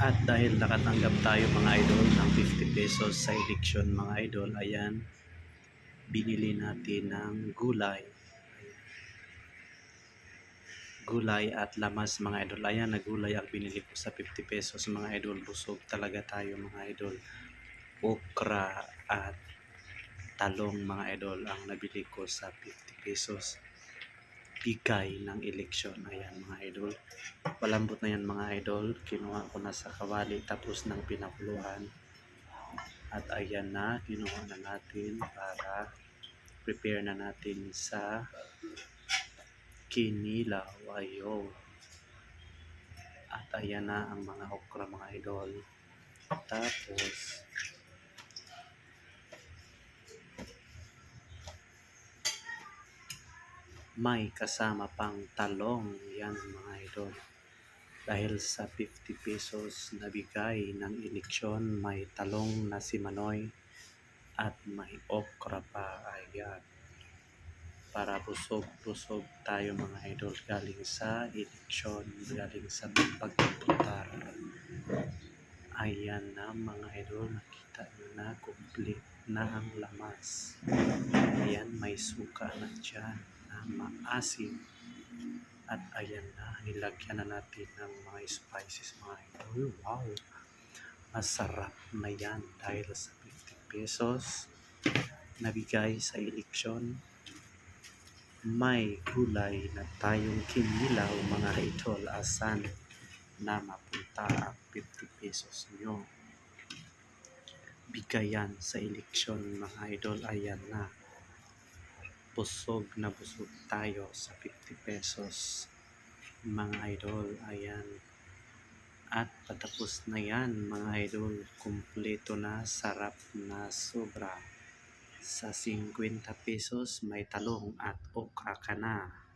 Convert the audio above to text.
At dahil nakatanggap tayo mga idol ng 50 pesos sa eleksyon mga idol, ayan, binili natin ng gulay. Gulay at lamas mga idol. Ayan, na gulay ang binili ko sa 50 pesos mga idol. Busog talaga tayo mga idol. Okra at talong mga idol ang nabili ko sa 50 pesos bigay ng eleksyon. Ayan mga idol. Palambot na yan mga idol. Kinuha ko na sa kawali tapos ng pinakuluan. At ayan na, kinuha na natin para prepare na natin sa kinilaw. Ayo. At ayan na ang mga okra mga idol. Tapos, may kasama pang talong. Yan mga idol. Dahil sa 50 pesos na bigay ng eleksyon may talong na si Manoy at may okra pa. Ayan. Para busog-busog tayo mga idol. Galing sa eleksyon galing sa pagputar. Ayan na mga idol. Nakita nyo na complete na ang lamas may suka na dyan na maasim. At ayan na nilagyan na natin ng mga spices mga idol. Wow! Masarap na yan dahil sa 50 pesos na bigay sa eleksyon. May gulay na tayong kinilaw mga idol. Asan na mapunta ang 50 pesos nyo? Bigayan sa eleksyon mga idol. Ayan na busog na busog tayo sa 50 pesos mga idol. Ayan. At patapos na yan mga idol. Kumpleto na sarap na sobra. Sa 50 pesos may talong at okra ka na